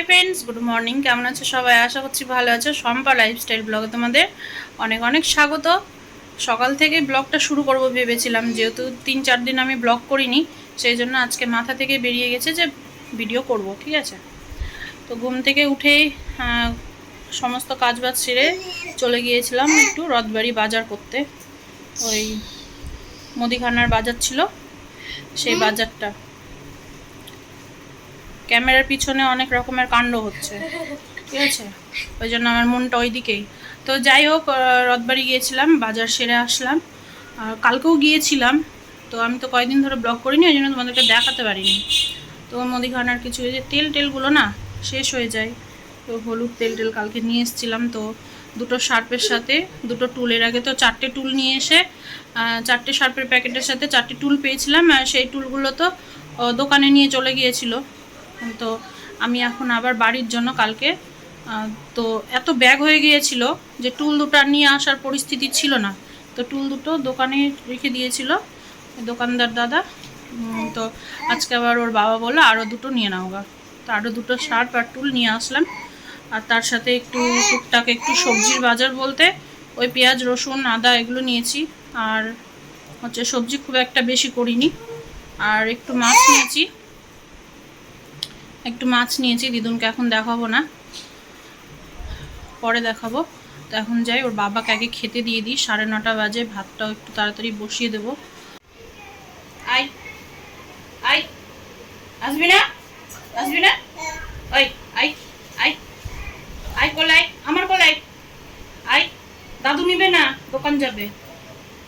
Hi friends good morning কেমন আছো সবাই? আশা করছি ভালো আছো। সম্পা লাইফস্টাইল ব্লগে তোমাদের অনেক অনেক স্বাগত। সকাল থেকে ব্লগটা শুরু করব ভেবেছিলাম, যেহেতু তিন চার দিন আমি ব্লগ করিনি, সেই জন্য আজকে মাথা থেকে বেরিয়ে গেছে যে ভিডিও করব, ঠিক আছে? তো ঘুম থেকে উঠেই সমস্ত কাজ বাজ সেরে চলে গিয়েছিলাম একটু রথবাড়ি বাজার করতে। ওই মুদিখানার বাজার ছিল, সেই বাজারটা। ক্যামেরার পিছনে অনেক রকমের কাণ্ড হচ্ছে। ঠিক আছে? ওই জন্য আমার মনটা ওই দিকেই তো যাই হোক রথবাড়ি গিয়েছিলাম, বাজার সেরে আসলাম। আর কালকেও গিয়েছিলাম, তো আমি তো কয়েকদিন ধরে ব্লগ করিনি, ওই জন্য তোমাদেরকে দেখাতে পারিনি। তো মুদিখানার কিছু যে তেল টেলগুলো না, শেষ হয়ে যায়। তো হলুদ তেল টেল কালকে নিয়ে এসেছিলাম তো দুটো শার্পের সাথে, দুটো টুলের আগে তো চারটে টুল নিয়ে এসে চারটে শার্পের প্যাকেটের সাথে চারটে টুল পেয়েছিলাম, আর সেই টুলগুলো তো দোকানে নিয়ে চলে গিয়েছিল। তো আমি এখন আবার বাড়ির জন্য কালকে তো এত ব্যাগ হয়ে গিয়েছিল যে টুল দুটো নিয়ে আসার পরিস্থিতি ছিল না। তো টুল দুটো দোকানে রেখে দিয়েছিল, দোকানদার দাদা। তো আজকে আবার ওর বাবা বলল আরও দুটো নিয়ে নাও গা। তো আরও দুটো শার্প আর টুল নিয়ে আসলাম। আর তার সাথে একটু টুকটাক একটু সবজির বাজার বলতে, ওই পেঁয়াজ, রসুন, আদা এগুলো নিয়েছি। আর হচ্ছে সবজি খুব একটা বেশি করিনি। আর একটু মাছ নিয়েছি। একটু মাছ নিয়েছি, দিদুনকে এখন দেখাবো না। পরে দেখাবো। তো এখন যাই, ওর বাবাকে আগে খেতে দিয়ে দিই, সাড়ে নটা বাজে, ভাতটাও একটু তাড়াতাড়ি বসিয়ে দেবো। আই আই, আসবি না? আসবি না? ওই আই আই আই কোলাই আমার কোলাই আই, দাদু নিবে না, দোকান যাবে।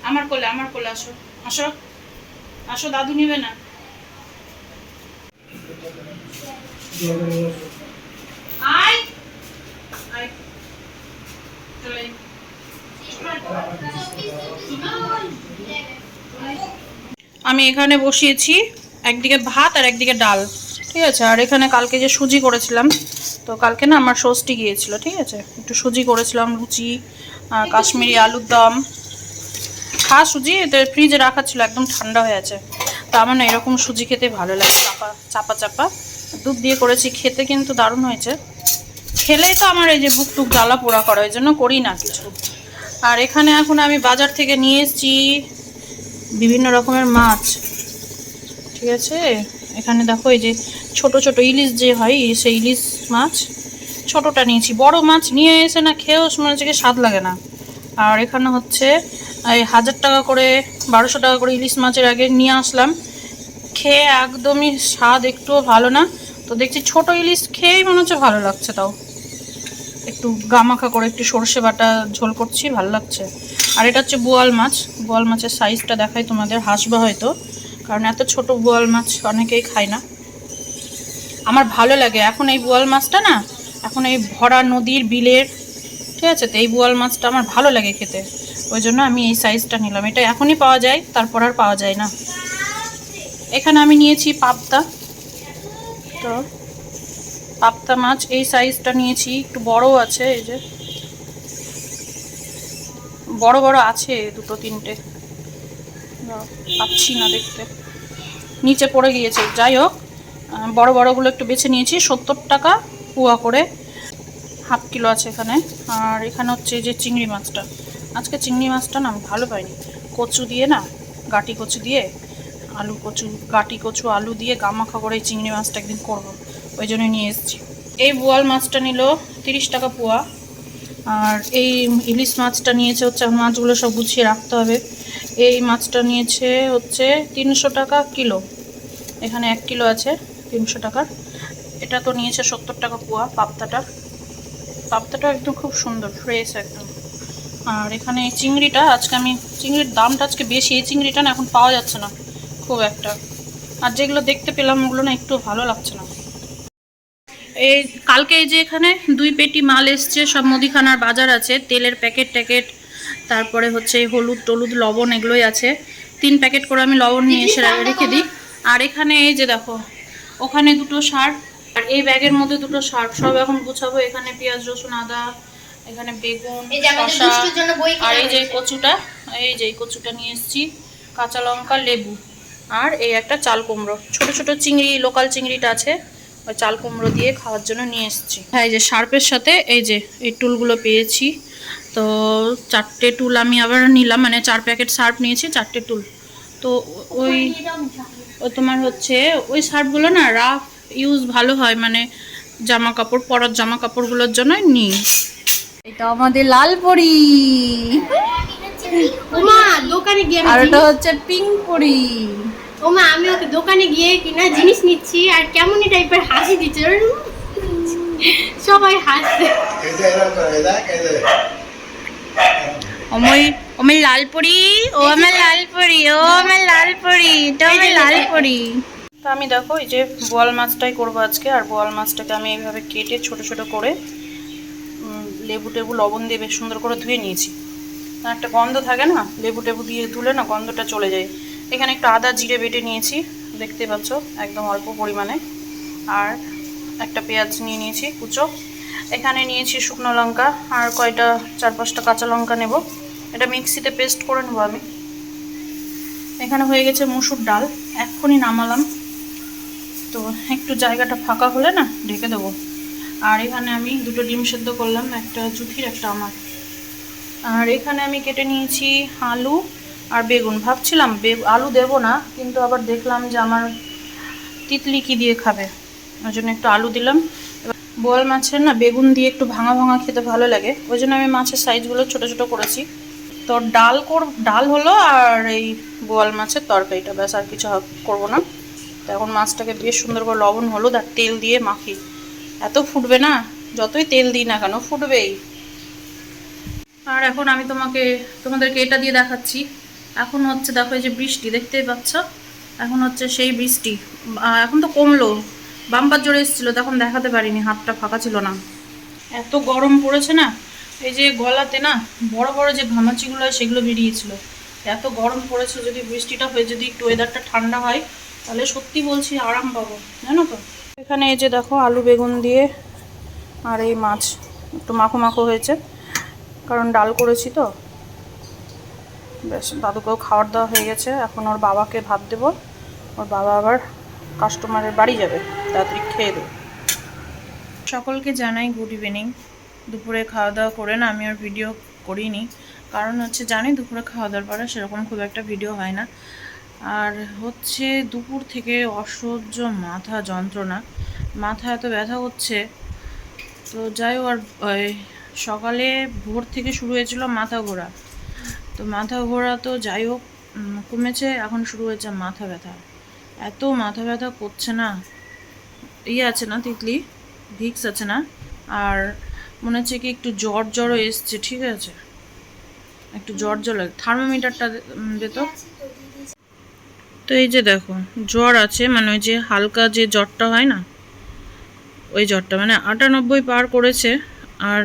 আমার কোলে আমার কোলে আসো আসো। আসো, দাদু নিবে না। আমি এখানে বসিয়েছি, একদিকে ভাত আর একদিকে ডাল, ঠিক আছে? আর এখানে কালকে যে সুজি করেছিলাম, তো কালকে না আমার ষষ্ঠী গিয়েছিল, ঠিক আছে? একটু সুজি করেছিলাম, লুচি কাশ্মীরি আলুর দম। খা সুজি, এতে ফ্রিজে রাখা ছিল, একদম ঠান্ডা হয়ে আছে। তো আমার না এরকম সুজি খেতে ভালো লাগে, চাপা চাপা চাপা। দুধ দিয়ে করেছি, খেতে কিন্তু দারুণ হয়েছে। খেলেই তো আমার এই যে বুক টুক জ্বালা পোড়া করা ওই জন্য করি না কিছু। আর এখানে এখন আমি বাজার থেকে নিয়ে এসেছি বিভিন্ন রকমের মাছ। ঠিক আছে? এখানে দেখো এই যে ছোট ছোট ইলিশ যে হয়, সেই ইলিশ মাছ, ছোটটা নিয়েছি। বড় মাছ নিয়ে এসে না খেয়েও মনে হচ্ছে স্বাদ লাগে না। আর এখানে হচ্ছে, এই হাজার টাকা করে, বারোশো টাকা করে ইলিশ মাছের আগে নিয়ে আসলাম। খেয়ে একদমই স্বাদ একটুও ভালো না। তো দেখছি ছোট ইলিশ খেয়েই মনে হচ্ছে ভালো লাগছে তাও। একটু গামাখা করে একটু সর্ষে বাটা ঝোল করছি, ভালো লাগছে। আর এটা হচ্ছে বোয়াল মাছ। বোয়াল মাছের সাইজটা দেখাই তোমাদের, হাসবা হয়তো, কারণ এত ছোট বোয়াল মাছ অনেকেই খায় না। আমার ভালো লাগে, এখন এই বোয়াল মাছটা না, এখন এই ভরা নদীর বিলের, ঠিক আছে, তো এই বোয়াল মাছটা আমার ভালো লাগে খেতে। ওই জন্য আমি এই সাইজটা নিলাম। এটা এখনই পাওয়া যায়, তারপর আর পাওয়া যায় না। এখানে আমি নিয়েছি পাবদা। তো। পাবদা মাছ, এই সাইজটা নিয়েছি, একটু বড় আছে, এই যে। বড় বড় আছে দুটো, তিনটে। পাচ্ছি না দেখতে। নিচে পড়ে গিয়েছে। যাই হোক বড়, বড়গুলো একটু বেছে নিয়েছি, সত্তর টাকা পুয়া করে। হাফ কিলো আছে এখানে। আর এখানে হচ্ছে যে চিংড়ি মাছটা। আজকে চিংড়ি মাছটা না, আমি ভালো পাইনি। কচু দিয়ে না, গাটি কচু দিয়ে আলু কচু, গাটি কচু, আলু দিয়ে গামাখা করে চিংড়ি মাছটা একদিন করব। ওই জন্য নিয়ে এসেছি। এই বোয়াল মাছটা নিল তিরিশ টাকা পোয়া। আর এই ইলিশ মাছটা নিয়েছে হচ্ছে মাছগুলো সব গুছিয়ে রাখতে হবে। এই মাছটা নিয়েছে হচ্ছে তিনশো টাকা কিলো। এখানে এক কিলো আছে তিনশো টাকার। এটা তো নিয়েছে সত্তর টাকা পোয়া পাপ্তাটা পাপ্তাটা একদম খুব সুন্দর ফ্রেশ একদম। আর এখানে চিংড়িটা আজকে আমি, চিংড়ির দামটা আজকে বেশি, এই চিংড়িটা না এখন পাওয়া যাচ্ছে না। খুব একটা। আর যেগুলো দেখতে পেলাম ওগুলো না একটু ভালো লাগছে না। এই কালকে এই যে এখানে দুই পেটি মাল এসছে সব মুদিখানার বাজার আছে তেলের প্যাকেট ট্যাকেট তারপরে হচ্ছে এই হলুদ টলুদ লবণ এগুলোই আছে। তিন প্যাকেট করে আমি লবণ নিয়ে এসে রেখে দিই। আর এখানে এই যে দেখো ওখানে দুটো শার্ট আর এই ব্যাগের মধ্যে দুটো শার্ট সব এখন গুছাবো এখানে পেঁয়াজ রসুন আদা এখানে বেগুন শসা আর এই যে কচুটা এই যে কচুটা নিয়ে এসেছি কাঁচা লঙ্কা লেবু। আর এই একটা চাল কুমড়ো। ছোট ছোট চিংড়ি লোকাল চিংড়িটা আছে ওই চাল কুমড়ো দিয়ে খাওয়ার জন্য নিয়ে এসেছি। হ্যাঁ এই যে শার্পের সাথে এই যে এই টুলগুলো পেয়েছি তো চারটে টুল আমি আবার নিলাম মানে চার প্যাকেট সার্ফ নিয়েছি চারটে টুল। তো ওই ও তোমার হচ্ছে ওই সার্ফগুলো না রাফ ইউজ ভালো হয় মানে জামা কাপড় পরার জামা কাপড়গুলোর জন্য নিই। এটা আমাদের লাল পরি ওমা দোকানে গিয়ে আর ওটা হচ্ছে পিঙ্ক পরি। ওমা আমি ওকে দোকানে গিয়ে কিনা জিনিস নিচ্ছি আর কেমনই টাইপের হাসি দিচ্ছে সবাই হাসছে। অমল অমল লাল পরি ও আমার লালপড়ি ও আমার লাল পরি এটা আমার লাল তো আমি দেখো এই যে বোয়াল মাছটাই করব আজকে আর বোয়াল মাছটাকে আমি এইভাবে কেটে ছোট ছোট করে লেবু টেবু লবণ দিয়ে বেশ সুন্দর করে ধুয়ে নিয়েছি। একটা গন্ধ থাকে না লেবু টেবু দিয়ে ধুলে না গন্ধটা চলে যায়। এখানে একটু আদা, জিরে বেটে নিয়েছি। দেখতে পাচ্ছ, একদম অল্প পরিমাণে। আর একটা পেঁয়াজ নিয়ে নিয়েছি, কুচো। এখানে নিয়েছি শুকনো লঙ্কা, আর কয়টা, চার পাঁচটা কাঁচা লঙ্কা নেব। এটা মিক্সিতে পেস্ট করে নেব আমি। এখানে হয়ে গেছে মুসুর ডাল। এক্ষুনি নামালাম। তো একটু জায়গাটা ফাঁকা হলে না, ঢেকে দেবো। আর এখানে আমি দুটো ডিম সেদ্ধ করলাম, একটা জুথির, একটা আমার। আর এখানে আমি কেটে নিয়েছি আলু আর বেগুন ভাবছিলাম আলু দেবো না, কিন্তু আবার দেখলাম যে আমার তিতলি কি দিয়ে খাবে। ওই জন্য একটু আলু দিলাম। বোয়াল মাছের না বেগুন দিয়ে একটু ভাঙা ভাঙা খেতে ভালো লাগে। ওই জন্য আমি মাছের সাইজগুলো ছোট ছোট করেছি। তো ডাল কর ডাল হলো আর এই বোয়াল মাছের তরকারিটা, ব্যাস আর কিছু করব না। তো এখন মাছটাকে বেশ সুন্দর করে লবণ, হলুদ আর তেল দিয়ে মাখি। এত ফুটবে না, যতই তেল দিই না কেন, ফুটবেই। আর এখন আমি তোমাকে, তোমাদেরকে এটা দিয়ে দেখাচ্ছি। এখন হচ্ছে দেখো এই যে বৃষ্টি, দেখতেই পাচ্ছ? এখন হচ্ছে সেই বৃষ্টি। এখন তো কমলো। বাম্পার জোরে এসেছিল তখন দেখাতে পারিনি, হাতটা ফাঁকা ছিল না। এত গরম পড়েছে না, এই যে গলাতে না, বড় বড় যে ঘামাচিগুলো হয় সেগুলো বেরিয়েছিল। এত গরম পড়েছে, যদি বৃষ্টিটা হয়ে, যদি একটু ওয়েদারটা ঠান্ডা হয়, তাহলে সত্যি বলছি আরাম পাবো, জানো তো? এখানে এই যে দেখো আলু বেগুন দিয়ে আর এই মাছ, একটু মাখো মাখো হয়েছে। কারণ ডাল করেছি তো বেশ, দাদুকেও খাবার দেওয়া হয়ে গেছে। এখন ওর বাবাকে ভাত দেবো। ওর বাবা আবার কাস্টমারের বাড়ি যাবে। তাড়াতাড়ি খেয়ে দেবো। সকলকে জানাই গুড ইভিনিং দুপুরে খাওয়া দাওয়া করে না, আমি আর ভিডিও করিনি। কারণ হচ্ছে জানি দুপুরে খাওয়া দাওয়ার পরে সেরকম খুব একটা ভিডিও হয় না। আর হচ্ছে দুপুর থেকে অসহ্য মাথা যন্ত্রণা। মাথা এত ব্যথা হচ্ছে। তো যাই আর সকালে ভোর থেকে শুরু হয়েছিল মাথা ঘোরা। তো মাথা ঘোরা তো যাই হোক কমেছে, এখন শুরু হয়েছে মাথা ব্যথা। এত মাথা ব্যথা করছে না। ইয়ে আছে না তিতলি? ভিক্স আছে না? আর মনে হচ্ছে কি একটু জ্বর জ্বরও এসছে, ঠিক আছে? একটু জ্বর জ্বর লাগে। থার্মোমিটারটা দে তো। তো এই যে দেখো, জ্বর আছে মানে ওই যে হালকা যে জ্বরটা হয় না, ওই জ্বরটা মানে আটানব্বই পার করেছে, আর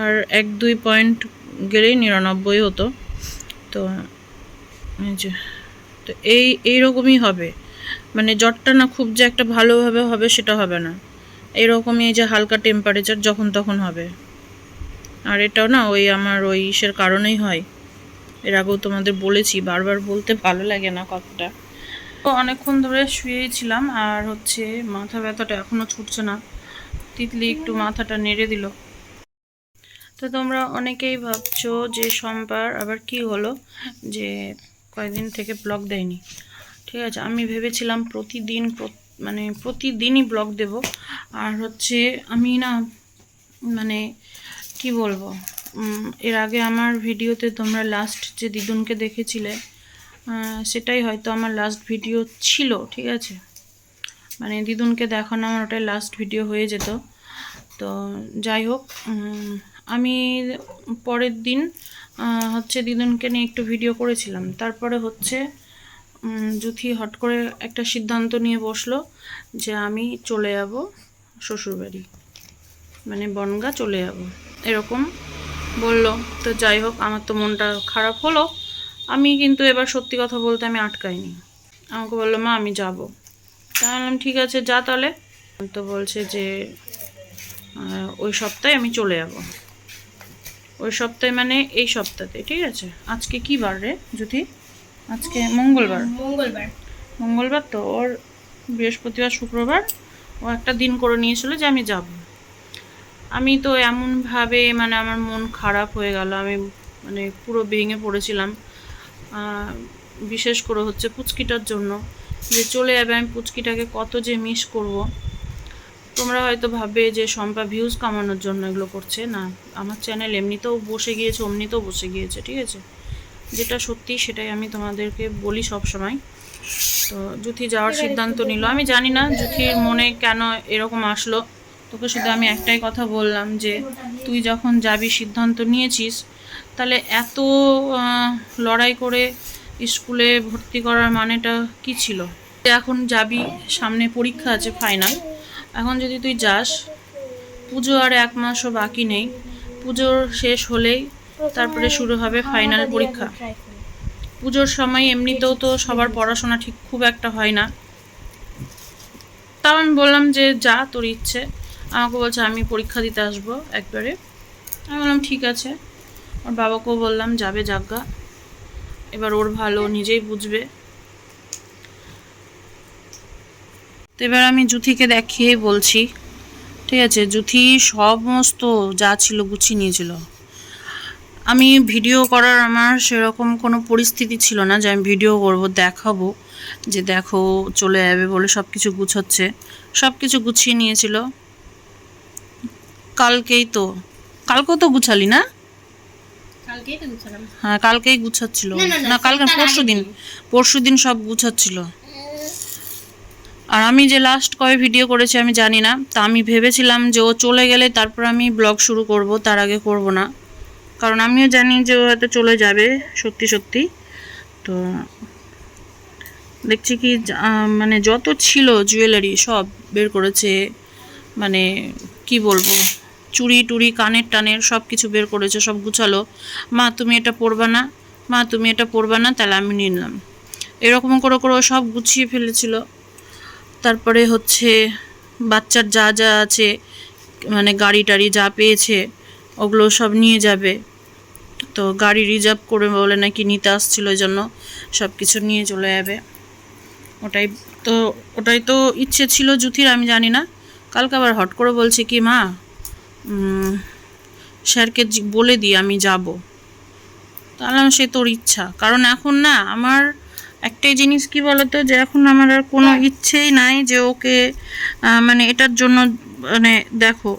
আর এক দুই পয়েন্ট গেলেই নিরানব্বই হতো। তো যে, তো এই, এইরকমই হবে। মানে জ্বরটা না খুব যে একটা ভালোভাবে হবে সেটা হবে না। এইরকমই এই যে হালকা টেম্পারেচার যখন তখন হবে। আর এটাও না ওই আমার ওই ইসের কারণেই হয়। এর আগেও তোমাদের বলেছি, বারবার বলতে ভালো লাগে না কথাটা। তো অনেকক্ষণ ধরে শুয়েছিলাম আর হচ্ছে মাথা ব্যথাটা এখনও ছুটছে না। তিতলি একটু মাথাটা নেড়ে দিল। তো তোমরা অনেকেই ভাবছ যে সোমবার আবার কি হলো? যে কয়েকদিন থেকে ব্লগ দেয়নি। ঠিক আছে, আমি ভেবেছিলাম প্রতিদিন প্র- মানে প্রতিদিনই ব্লগ দেব। আর হচ্ছে আমি না মানে কি বলব? এর আগে আমার ভিডিওতে তোমরা লাস্ট যে দিদুনকে দেখেছিলে সেটাই হয়তো আমার লাস্ট ভিডিও ছিল, ঠিক আছে? মানে দিদুনকে দেখানো আমার ওটাই লাস্ট ভিডিও হয়ে যেত। তো যাই হোক আমি পরের দিন হচ্ছে দিদুনকে নিয়ে একটু ভিডিও করেছিলাম। তারপরে হচ্ছে জুথি হট করে একটা সিদ্ধান্ত নিয়ে বসল যে আমি চলে যাব শ্বশুরবাড়ি। মানে বনগা চলে যাব। এরকম বলল। তো যাই হোক, আমার তো মনটা খারাপ হলো। আমি কিন্তু এবার সত্যি কথা বলতে আমি আটকাইনি। আমাকে বলল, মা, আমি যাব। তা বললাম, ঠিক আছে, যা তাহলে। তো বলছে যে ওই সপ্তাহে আমি চলে যাব। ওই সপ্তাহে মানে এই সপ্তাহে ঠিক আছে? আজকে কি বার রে যদি আজকে মঙ্গলবার। মঙ্গলবার। মঙ্গলবার তো ওর বৃহস্পতিবার শুক্রবার ও একটা দিন করে নিয়েছিল যে আমি যাব। আমি তো এমনভাবে মানে আমার মন খারাপ হয়ে গেল আমি মানে পুরো ভেঙে পড়েছিলাম। বিশেষ করে হচ্ছে পুচকিটার জন্য। যে চলে যাবে আমি পুচকিটাকে কত যে মিস করব। তোমরা হয়তো ভাববে যে শম্পা ভিউজ কামানোর জন্য এগুলো করছে। না আমার চ্যানেল এমনিতেও বসে গিয়েছে অমনিতেও বসে গিয়েছে ঠিক আছে? যেটা সত্যি সেটাই আমি তোমাদেরকে বলি সব সময় তো জুথি যাওয়ার সিদ্ধান্ত নিল। আমি জানি না জুথির মনে কেন এরকম আসলো। তোকে শুধু আমি একটাই কথা বললাম যে তুই যখন যাবি সিদ্ধান্ত নিয়েছিস তাহলে এত লড়াই করে স্কুলে ভর্তি করার মানেটা কি ছিল? এখন যাবি সামনে পরীক্ষা আছে ফাইনাল এখন যদি তুই যাস পুজো আর এক মাসও বাকি নেই। পুজোর শেষ হলেই তারপরে শুরু হবে ফাইনাল পরীক্ষা। পুজোর সময় এমনিতেও তো সবার পড়াশোনা ঠিক খুব একটা হয় না। তাও আমি বললাম যে যা তোর ইচ্ছে। আমাকে বলছে আমি পরীক্ষা দিতে আসব একবারে। আমি বললাম ঠিক আছে। ওর বাবাকেও বললাম যাবে যাজ্ঞা এবার ওর ভালো নিজেই বুঝবে। তো এবার আমি জুথিকে দেখিয়ে বলছি ঠিক আছে? জুথি সমস্ত যা ছিল গুছিয়ে নিয়েছিল। আমি ভিডিও করার আমার সেরকম কোনো পরিস্থিতি ছিল না যে আমি ভিডিও করব দেখাবো যে দেখো চলে যাবে বলে সব কিছু গুছোচ্ছে। সব কিছু গুছিয়ে নিয়েছিল। কালকেই তো কালকেও তো গুছালি না? হ্যাঁ কালকেই গুছাচ্ছিল। না কালকে পরশু দিন পরশু দিন সব গুছাচ্ছিল। আর আমি যে লাস্ট কবে ভিডিও করেছি আমি জানি না, তা আমি ভেবেছিলাম যে ও চলে গেলে তারপর আমি ব্লগ শুরু করব, তার আগে করব না। কারণ আমিও জানি যে ও হয়তো চলে যাবে, সত্যি সত্যি। তো দেখছি কি মানে যত ছিল জুয়েলারি সব বের করেছে মানে কি বলব চুড়ি টুড়ি কানের টানের সব কিছু বের করেছে, সব গুছালো। মা, তুমি এটা পরবা না? মা, তুমি এটা পরবা না? তাহলে আমি নিলাম। এরকম করে করে সব গুছিয়ে ফেলেছিল। তারপরে হচ্ছে বাচ্চার যা যা আছে মানে গাড়ি টাড়ি যা পেয়েছে, ওগুলো সব নিয়ে যাবে। তো গাড়ি রিজার্ভ করে বলে নাকি নিতে আসছিল ওই জন্য সব কিছু নিয়ে চলে যাবে। ওটাই তো ওটাই তো ইচ্ছে ছিল জুথির, আমি জানি না। কালকে আবার হট করে বলছে কি, মা স্যারকে বলে দিই আমি যাব। তাহলে সে তোর ইচ্ছা। কারণ এখন না, আমার একটাই জিনিস কি বলতো যে এখন আমার আর কোনো ইচ্ছেই নাই যে ওকে মানে এটার জন্য মানে দেখো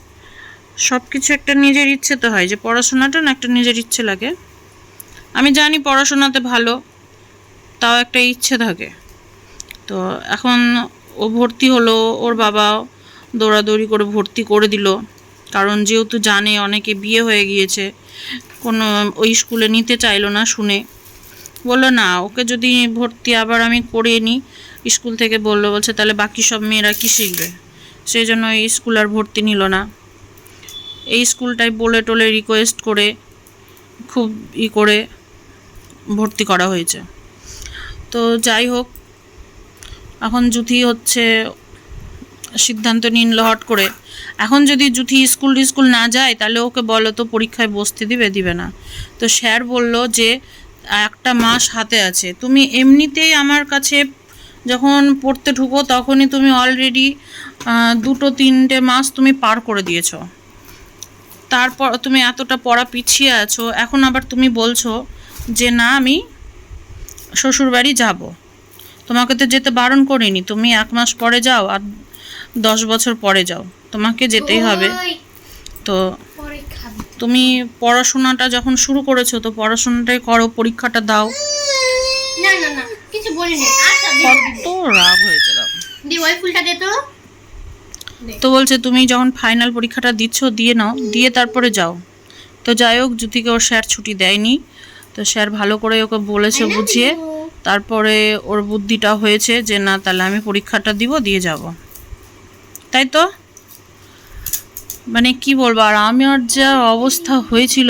সব কিছু একটা নিজের ইচ্ছে তো হয় যে পড়াশোনাটা না একটা নিজের ইচ্ছে লাগে। আমি জানি পড়াশোনাতে ভালো তাও একটা ইচ্ছে থাকে। তো এখন ও ভর্তি হলো ওর বাবা দৌড়াদৌড়ি করে ভর্তি করে দিল। কারণ যেহেতু জানে অনেকে বিয়ে হয়ে গিয়েছে কোনো ওই স্কুলে নিতে চাইলো না শুনে। বলল, না, ওকে যদি ভর্তি আবার আমি করিয়ে নিই। স্কুল থেকে বলল, বলছে, তাহলে বাকি সব মেয়েরা কী শিখবে? সেই জন্য এই স্কুল আর ভর্তি নিল না। এই স্কুলটাই বলে টোলে রিকোয়েস্ট করে, খুব ই করে ভর্তি করা হয়েছে। তো যাই হোক, এখন জুথি হচ্ছে, সিদ্ধান্ত নিন হট করে। এখন যদি জুথি স্কুল স্কুল না যায়, তাহলে ওকে বলো তো পরীক্ষায় বসতে দিবে দিবে না। তো স্যার বলল যে একটা মাস হাতে আছে। তুমি এমনিতেই আমার কাছে যখন পড়তে ঢুকো তখনই তুমি অলরেডি দুটো তিনটে মাস তুমি পার করে দিয়েছ। তারপর তুমি এতটা পড়া পিছিয়ে আছো এখন আবার তুমি বলছো যে না আমি শ্বশুরবাড়ি যাব। তোমাকে তো যেতে বারণ করিনি তুমি এক মাস পরে যাও আর দশ বছর পরে যাও। তোমাকে যেতেই হবে। তো তুমি পড়াশোনাটা যখন শুরু করেছ তো পড়াশোনাটাই করো পরীক্ষাটা দাও। না না না কিছু বলিনি। আচ্ছা কত রাগ হয়েছে দাও। দি ওই ফুলটা দে তো। তো বলছে তুমি যখন ফাইনাল পরীক্ষাটা দিচ্ছ দিয়ে নাও দিয়ে তারপরে যাও। তো যাই হোক জ্যোতিকে ওর স্যার ছুটি দেয়নি। তো স্যার ভালো করে ওকে বলেছে বুঝিয়ে। তারপরে ওর বুদ্ধিটা হয়েছে যে না তাহলে আমি পরীক্ষাটা দিব দিয়ে যাব। তাই তো? মানে কি বলব আর আমার যা অবস্থা হয়েছিল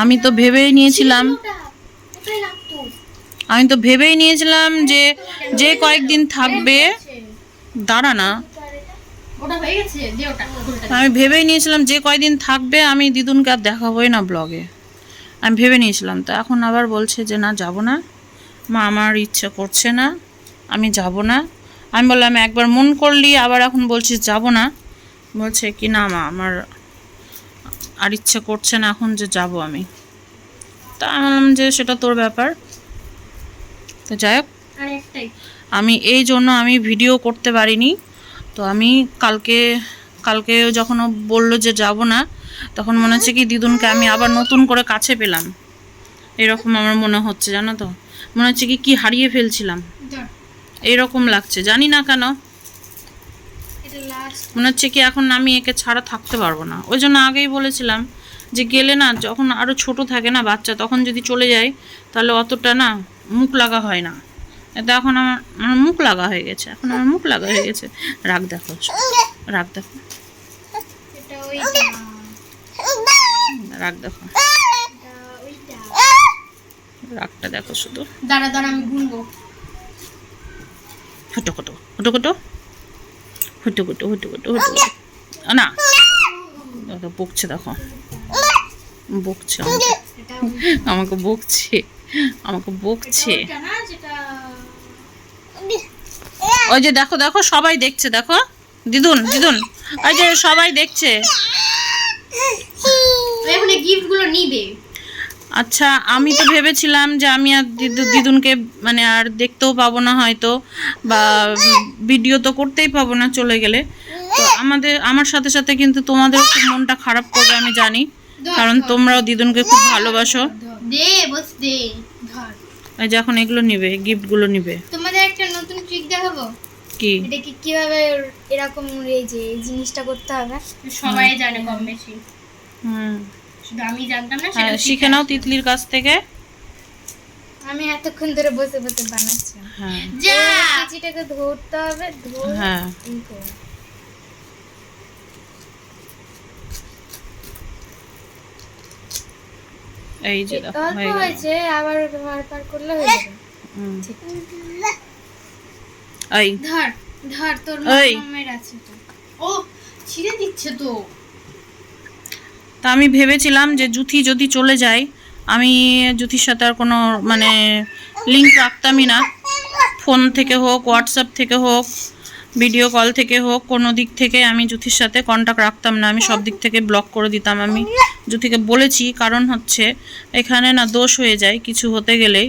আমি তো ভেবেই নিয়েছিলাম আমি তো ভেবেই নিয়েছিলাম যে যে কয়েকদিন থাকবে দাঁড়া না। আমি ভেবেই নিয়েছিলাম যে কয়দিন থাকবে আমি দিদুনকে আর দেখাবোই না ব্লগে আমি ভেবে নিয়েছিলাম তো এখন আবার বলছে যে না যাব না। মা আমার ইচ্ছা করছে না আমি যাব না। আমি বললাম একবার মন করলি আবার এখন বলছিস যাব না। বলছে কি না মা আমার আর ইচ্ছে করছে না এখন যে যাব আমি। তা আমি বললাম যে সেটা তোর ব্যাপার। তো যাই হোক আমি এই জন্য আমি ভিডিও করতে পারিনি। তো আমি কালকে কালকে যখন ও বলল যে যাব না তখন মনে হচ্ছে কি দিদুনকে আমি আবার নতুন করে কাছে পেলাম। এরকম আমার মনে হচ্ছে জানো তো? মনে হচ্ছে কি কি হারিয়ে ফেলছিলাম। ধর এইরকম লাগছে। জানি না কেন মনে হচ্ছে কি এখন আমি একে ছাড়া থাকতে পারব না। ওই জন্য আগেই বলেছিলাম যে গেলে না যখন আরও ছোট থাকে না বাচ্চা তখন যদি চলে যায় তাহলে অতটা না মুখ লাগা হয় না। এটা এখন আমার আমার মুখ লাগা হয়ে গেছে এখন আমার মুখ লাগা হয়ে গেছে। রাগ দেখো রাগ দেখো। রাগ দেখো। রাগটা দেখো শুধু। দাঁড়া দাঁড়া আমি গুনবো। হুটো কুটো হুটো কুটো হুটো কুটো হুটো কুটো হুটো। কুটো না। দেখো, বকছে দেখো। বকছে আমাকে। আমাকে বকছে। আমাকে বকছে। ওইটা না যেটা ওই যে দেখো দেখো সবাই দেখছে দেখো। দিদুন দিদুন। ওই যে সবাই দেখছে। এখন গিফটগুলো নিবে। আচ্ছা আমি তো ভেবেছিলাম যে আমি আর দিদু দিদুনকে মানে আর দেখতেও পাবো না হয়তো বা ভিডিও তো করতেই পাবো না চলে গেলে। তো আমাদের আমার সাথে সাথে কিন্তু তোমাদের খুব মনটা খারাপ করবে আমি জানি। কারণ তোমরাও দিদুনকে খুব ভালোবাসো। দে বস দে ধর। এই যে এখন এগুলো নিবে গিফটগুলো নিবে। তোমাদের একটা নতুন ট্রিক দেখাবো? কি? এটা কি কীভাবে এরকম এই যে জিনিসটা করতে হবে? সবাই জানে কম বেশি। হুম। শুধু আমি জানতাম না হ্যাঁ, সেটা শিখে নাও তিতলির কাছ থেকে। আমি এতক্ষণ ধরে বসে বসে বানাচ্ছিলাম হ্যাঁ। যা! চিচিটাকে ধরতে হবে ধরে হ্যাঁ। এই যে অল্প হয়েছে আবার বার পার করলে হয়ে যাবে। এই। ধর ধর তোর। মামের আছে তো। ও ছিঁড়ে দিচ্ছে তো। তা আমি ভেবেছিলাম যে জুথি যদি চলে যায়, আমি জুথির সাথে আর কোনো মানে লিঙ্ক রাখতামই না। ফোন থেকে হোক হোয়াটসঅ্যাপ থেকে হোক ভিডিও কল থেকে হোক, কোনো দিক থেকে আমি জুথির সাথে কন্ট্যাক্ট রাখতাম না। আমি সব দিক থেকে ব্লক করে দিতাম। আমি জুথিকে বলেছি, কারণ হচ্ছে এখানে না দোষ হয়ে যায় কিছু হতে গেলেই।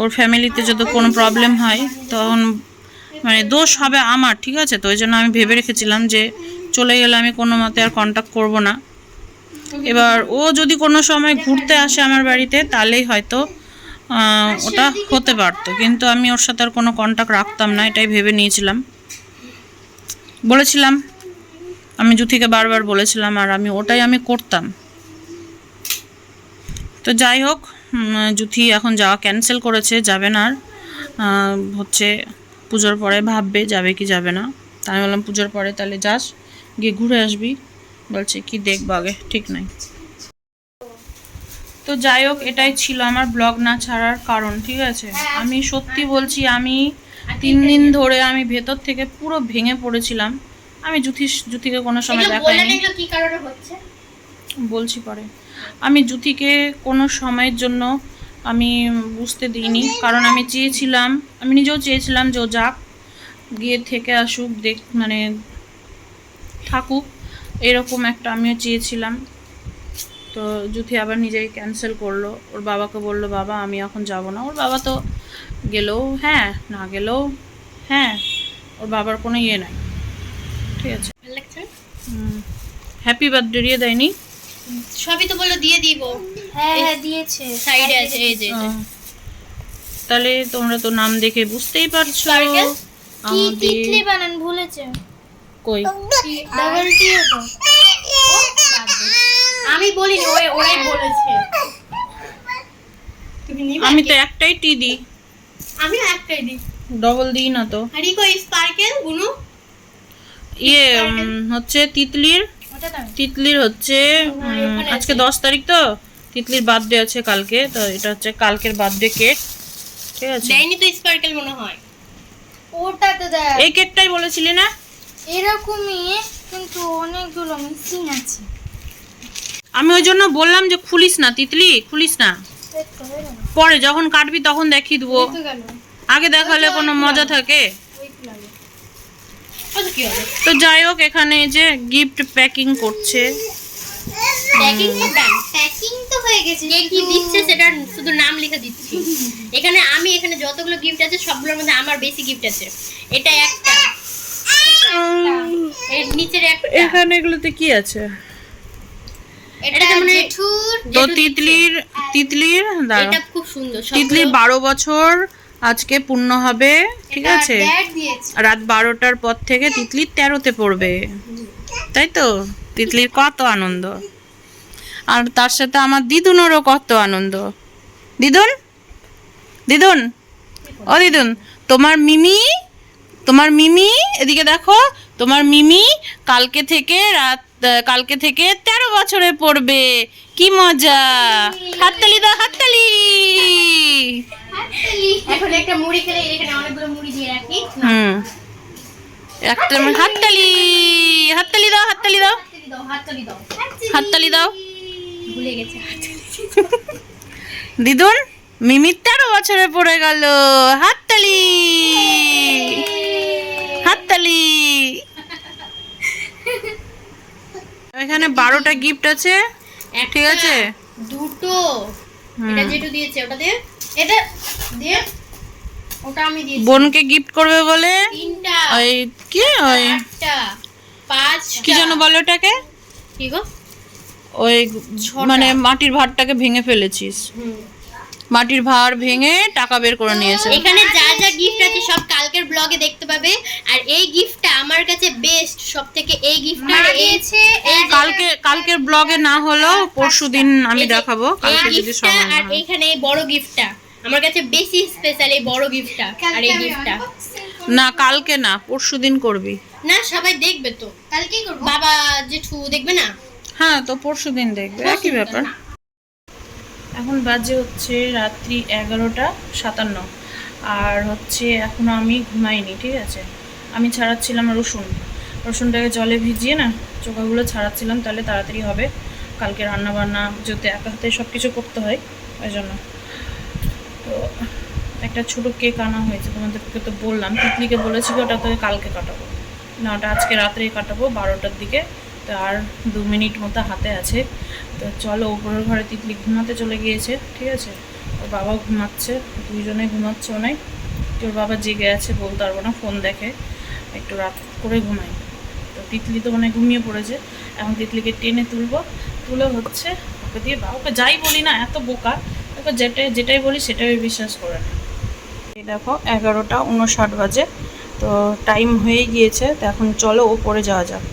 ওর ফ্যামিলিতে যদি কোনো প্রবলেম হয়, তখন মানে দোষ হবে আমার, ঠিক আছে? তো ওই জন্য আমি ভেবে রেখেছিলাম যে চলে গেলে আমি কোনো মতে আর কন্ট্যাক্ট করব না। এবার ও যদি কোনো সময় ঘুরতে আসে আমার বাড়িতে তাহলেই হয়তো ওটা হতে পারতো। কিন্তু আমি ওর সাথে আর কোনো কন্ট্যাক্ট রাখতাম না এটাই ভেবে নিয়েছিলাম। বলেছিলাম আমি জুথিকে বারবার বলেছিলাম আর আমি ওটাই আমি করতাম। তো যাই হোক জুথি এখন যাওয়া ক্যান্সেল করেছে যাবে না আর হচ্ছে পুজোর পরে ভাববে যাবে কি যাবে না। তাই আমি বললাম পুজোর পরে তাহলে যাস গিয়ে ঘুরে আসবি। বলছে কি দেখব আগে? ঠিক নাই। তো যাই হোক এটাই ছিল আমার ব্লগ না ছাড়ার কারণ ঠিক আছে? আমি সত্যি বলছি আমি তিন দিন ধরে আমি ভেতর থেকে পুরো ভেঙে পড়েছিলাম। আমি জুথি জুথিকে কোনো সময় দেখাইনি। বলছি পরে। আমি জুথিকে কোনো সময়ের জন্য আমি বুঝতে দিইনি কারণ আমি চেয়েছিলাম আমি নিজেও চেয়েছিলাম যে ও যাক গিয়ে থেকে আসুক দেখ মানে থাকুক। এরকম একটা আমিও চেয়েছিলাম। তো জুথি আবার নিজেই ক্যান্সেল করল। ওর বাবাকে বলল বাবা আমি এখন যাব না। ওর বাবা তো গেলেও হ্যাঁ না গেলেও হ্যাঁ ওর বাবার কোনো ইয়ে নাই। ঠিক আছে। ভালো হ্যাপি বার্থডে দিয়ে দেয়নি? সবই তো বলল দিয়ে দিব। হ্যাঁ হ্যাঁ দিয়েছে। সাইডে আছে এই যে তাহলে তোমরা তো নাম দেখে বুঝতেই পারছ। আমাদের বানান ভুলেছে। কই? ডাবল টি তো। আমি বলিনি ওই ওরাই বলেছে। তুমি নিবে আমি তো একটাই টি দিই। আমিও একটাই দিই। ডবল দিই না তো। আর কই স্পার্কেল গুনু ইয়ে হচ্ছে তিতলির। তিতলির হচ্ছে আজকে দশ তারিখ তো। তিতলির বার্থডে আছে কালকে তো এটা হচ্ছে কালকের বার্থডে কেক ঠিক আছে? দেয়নি তো স্পার্কেল মনে হয়। ওটা তো দেখ। এই কেকটাই বলেছিলি না? এরকমই কিন্তু অনেকগুলো মিসিং আছে। আমি ওই জন্য বললাম যে খুলিস না তিতলি খুলিস না। পরে যখন কাটবি তখন দেখিয়ে দেবো আগে দেখালে কোনো মজা থাকে? তো হবে? তো যাই হোক এখানে যে গিফট প্যাকিং করছে। প্যাকিং প্যাকিং তো হয়ে গেছে কে কি দিচ্ছে সেটা শুধু নাম লিখে দিচ্ছি। এখানে আমি এখানে যতগুলো গিফট আছে সবগুলোর মধ্যে আমার বেশি গিফট আছে। এটা একটা। এর নিচের একটা। এখানে এগুলোতে কি আছে? এটা মানে তো তিতলির তিতলির? এটা খুব সুন্দর তিতলির বারো বছর আজকে পূর্ণ হবে ঠিক আছে? রাত বারোটার পর থেকে তিতলি তেরোতে পড়বে। তাই তো? তিতলির কত আনন্দ। আর তার সাথে আমার দিদুনেরও কত আনন্দ। দিদুন? দিদুন? ও দিদুন তোমার মিমি তোমার মিমি এদিকে দেখো তোমার মিমি কালকে থেকে রাত কালকে থেকে তেরো বছরে পড়বে। কি মজা। হাততালি দাও হাততালি। এখন একটা মুড়ি খেলে এখানে অনেকগুলো মুড়ি দিয়ে রাখি। হুম। একটা হাততালি। হাততালি দাও হাততালি দাও। হাততালি দাও হাততালি দাও। হাততালি দাও। ভুলে গেছে দিদুন? মিমি তেরো বছরে পড়ে গেল। হাততালি। হাততালি। এখানে বারোটা গিফট আছে। ঠিক আছে? দুটো। এটা যেটু দিয়েছে ওটা দিয়ে এটা দিয়ে ওটা আমি দিয়েছি। বোনকে গিফট করবে বলে? তিনটা। ওই কি? ওই পাঁচ কি যেন বলে ওটাকে? কি গো? ওই মানে মাটির ভাতটাকে ভেঙে ফেলেছিস। মাটির ভার ভেঙে টাকা বের করে নিয়েছে। এখানে যা যা গিফট আছে সব কালকের ব্লগে দেখতে পাবে। আর এই গিফটটা আমার কাছে বেস্ট সব থেকে এই গিফটটা এই কালকে কালকের ব্লগে না হলেও পরশু দিন আমি দেখাবো কালকে যদি সময় আর না হয়। এইখানে এই বড় গিফটটা আমার কাছে বেশি স্পেশাল এই বড় গিফটটা আর এই গিফটটা না কালকে না পরশু দিন করবি। না সবাই দেখবে তো। কালকেই করব। বাবা জেঠু দেখবে না? হ্যাঁ তো পরশু দিন দেখবে একই ব্যাপার। এখন বাজে হচ্ছে রাত্রি এগারোটা সাতান্ন। আর হচ্ছে এখনও আমি ঘুমাইনি, ঠিক আছে? আমি ছাড়াচ্ছিলাম রসুন। রসুনটাকে জলে ভিজিয়ে না চোখাগুলো ছাড়াচ্ছিলাম, তাহলে তাড়াতাড়ি হবে। কালকে রান্না বান্না যেহেতু একা হাতে সব কিছু করতে হয়, ওই জন্য। তো একটা ছোট কেক আনা হয়েছে, তোমাদেরকে তো বললাম। তিতলিকে বলেছি ওটা তোকে কালকে কাটাবো। না, ওটা আজকে রাত্রেই কাটাবো, বারোটার দিকে। তো আর দু মিনিট মতো হাতে আছে। তো চলো উপরের ঘরে তিতলি ঘুমাতে চলে গিয়েছে, ঠিক আছে? ওর বাবা ঘুমাচ্ছে দুইজনে ঘুমাচ্ছে অনেক। ওর বাবা জেগে আছে বলতে পারব না ফোন দেখে, একটু রাত করে ঘুমাই তো তিতলি তো মানে ঘুমিয়ে পড়েছে। এখন তিতলিকে টেনে তুলবো, তুলে হচ্ছে ওকে দিয়ে বা ওকে যাই বলি না, এত বোকা। ওকে যেটাই যেটাই বলি সেটাই বিশ্বাস করে না। এই দেখো, এগারোটা উনষাট বাজে। তো টাইম হয়ে গিয়েছে। তো এখন চলো ওপরে যাওয়া যাক।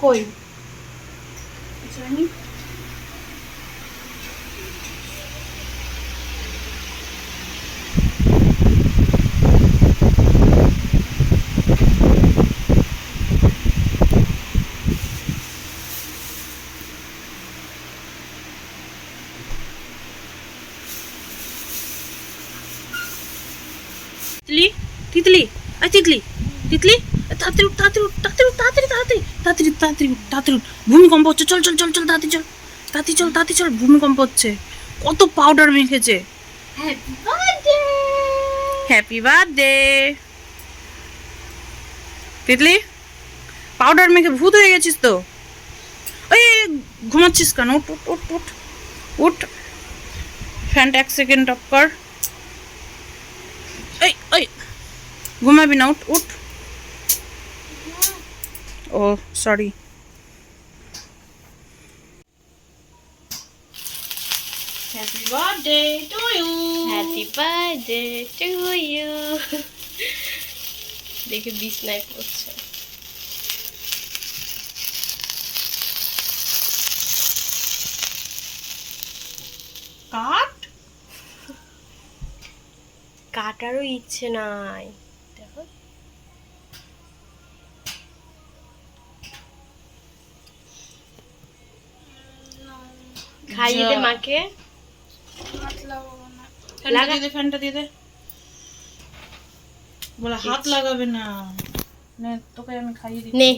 কই তিতলি তিতলি আই তিতলি তিতলি তাড়াতাড়ি উঠ, তাড়াতাড়ি উঠ, তাড়াতাড়ি উঠ, তাড়াতাড়ি তাড়াতাড়ি তাড়াতাড়ি তাড়াতাড়ি উঠ, তাড়াতাড়ি উঠ। ভূমিকম্প হচ্ছে চল চল চল চল তাড়াতাড়ি চল তাড়াতাড়ি চল তাড়াতাড়ি চল ভূমিকম্প হচ্ছে। কত powder মেখেছে। Happy birthday happy birthday Titli powder মেখে ভূত হয়ে গেছিস তো? ওই ঘুমাচ্ছিস কেন? উঠ উঠ উঠ উঠ উঠ। ফ্যানটা এক সেকেন্ড অফ কর। এই ওই ঘুমাবি না উঠ উঠ। ও sorry happy birthday to you happy birthday to you দেখে বিছনায় পড়ছে কাট কাটারও ইচ্ছে নাই। খাইয়ে দে মাকে। হাত লাগাবো না ফ্যানটা লাগা। দিয়ে দে ফ্যানটা দিয়ে দে। বলে হাত লাগাবে না। তোকে আমি খাইয়ে দিচ্ছি।